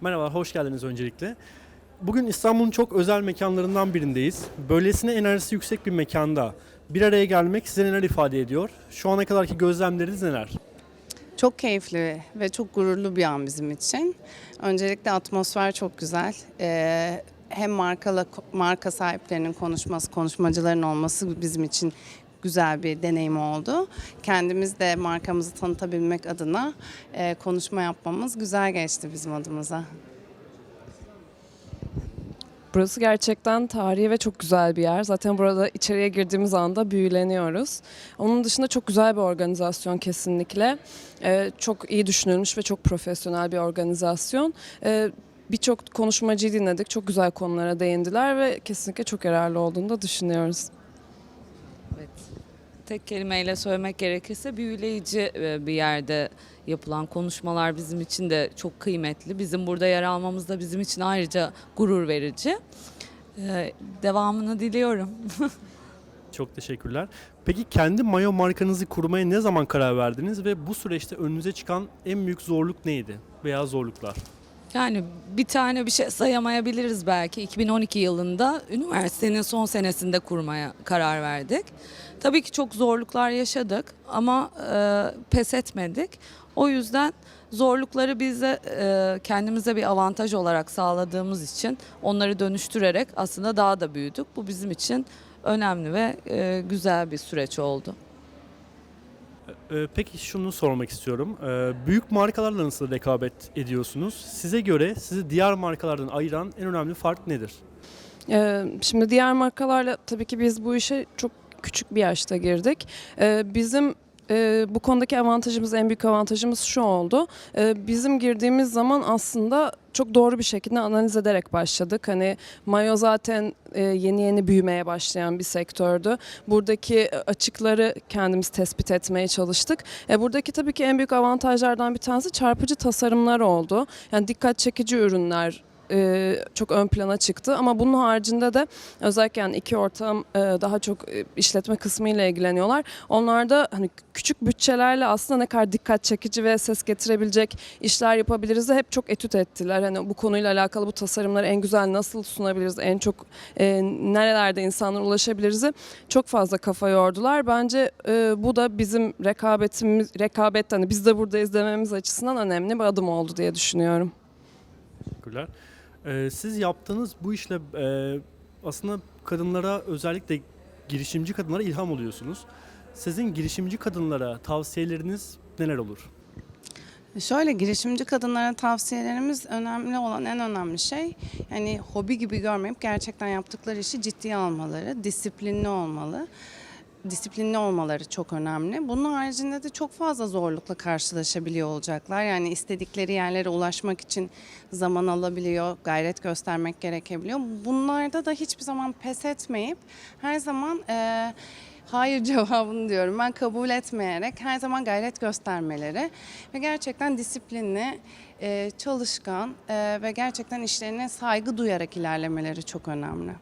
Merhaba, hoş geldiniz öncelikle. Bugün İstanbul'un çok özel mekanlarından birindeyiz. Böylesine enerjisi yüksek bir mekanda bir araya gelmek size neler ifade ediyor? Şu ana kadarki gözlemleriniz neler? Çok keyifli ve çok gururlu bir an bizim için. Öncelikle atmosfer çok güzel. Ee, hem markalı marka sahiplerinin konuşması, konuşmacıların olması bizim için güzel bir deneyim oldu. Kendimiz de markamızı tanıtabilmek adına e, konuşma yapmamız güzel geçti bizim adımıza. Burası gerçekten tarihi ve çok güzel bir yer. Zaten burada içeriye girdiğimiz anda büyüleniyoruz. Onun dışında çok güzel bir organizasyon kesinlikle. Ee, çok iyi düşünülmüş ve çok profesyonel bir organizasyon. Ee, Birçok konuşmacıyı dinledik. Çok güzel konulara değindiler ve kesinlikle çok yararlı olduğunu da düşünüyoruz. Evet. Tek kelimeyle söylemek gerekirse büyüleyici e, bir yerde yapılan konuşmalar bizim için de çok kıymetli. Bizim burada yer almamız da bizim için ayrıca gurur verici. Ee, Devamını diliyorum. Çok teşekkürler. Peki kendi mayo markanızı kurmaya ne zaman karar verdiniz ve bu süreçte önünüze çıkan en büyük zorluk neydi veya zorluklar? Yani bir tane bir şey sayamayabiliriz belki. 2012 yılında üniversitenin son senesinde kurmaya karar verdik. Tabii ki çok zorluklar yaşadık ama e, pes etmedik. O yüzden zorlukları bize e, kendimize bir avantaj olarak sağladığımız için onları dönüştürerek aslında daha da büyüdük. Bu bizim için önemli ve e, güzel bir süreç oldu. Ee, Peki şunu sormak istiyorum. Ee, Büyük markalarla nasıl rekabet ediyorsunuz? Size göre sizi diğer markalardan ayıran en önemli fark nedir? Ee, Şimdi diğer markalarla tabii ki biz bu işe çok küçük bir yaşta girdik. Bizim e, bu konudaki avantajımız, en büyük avantajımız şu oldu. Ee, Bizim girdiğimiz zaman aslında çok doğru bir şekilde analiz ederek başladık. Hani mayo zaten e, yeni yeni büyümeye başlayan bir sektördü. Buradaki açıkları kendimiz tespit etmeye çalıştık. E, buradaki tabii ki en büyük avantajlardan bir tanesi çarpıcı tasarımlar oldu. Yani dikkat çekici ürünler e, çok ön plana çıktı ama bunun haricinde de özellikle yani iki ortam e, daha çok e, işletme kısmı ile ilgileniyorlar. Onlar da hani küçük bütçelerle aslında ne kadar dikkat çekici ve ses getirebilecek işler yapabiliriz de hep çok etüt ettiler. Hani bu konuyla alakalı bu tasarımları en güzel nasıl sunabiliriz, en çok e, nerelerde insanlara ulaşabiliriz çok fazla kafa yordular. Bence e, bu da bizim rekabetimiz rekabet hani biz de buradayız dememiz açısından önemli bir adım oldu diye düşünüyorum. Teşekkürler. Ee, siz yaptığınız bu işle e, aslında kadınlara özellikle girişimci kadınlara ilham oluyorsunuz. Sizin girişimci kadınlara tavsiyeleriniz neler olur? Şöyle girişimci kadınlara tavsiyelerimiz önemli olan en önemli şey yani hobi gibi görmeyip gerçekten yaptıkları işi ciddiye almaları, disiplinli olmalı. Disiplinli olmaları çok önemli. Bunun haricinde de çok fazla zorlukla karşılaşabiliyor olacaklar. Yani istedikleri yerlere ulaşmak için zaman alabiliyor, gayret göstermek gerekebiliyor. Bunlarda da hiçbir zaman pes etmeyip her zaman eee hayır cevabını diyorum. Ben kabul etmeyerek her zaman gayret göstermeleri ve gerçekten disiplinli, e, çalışkan e, ve gerçekten işlerine saygı duyarak ilerlemeleri çok önemli.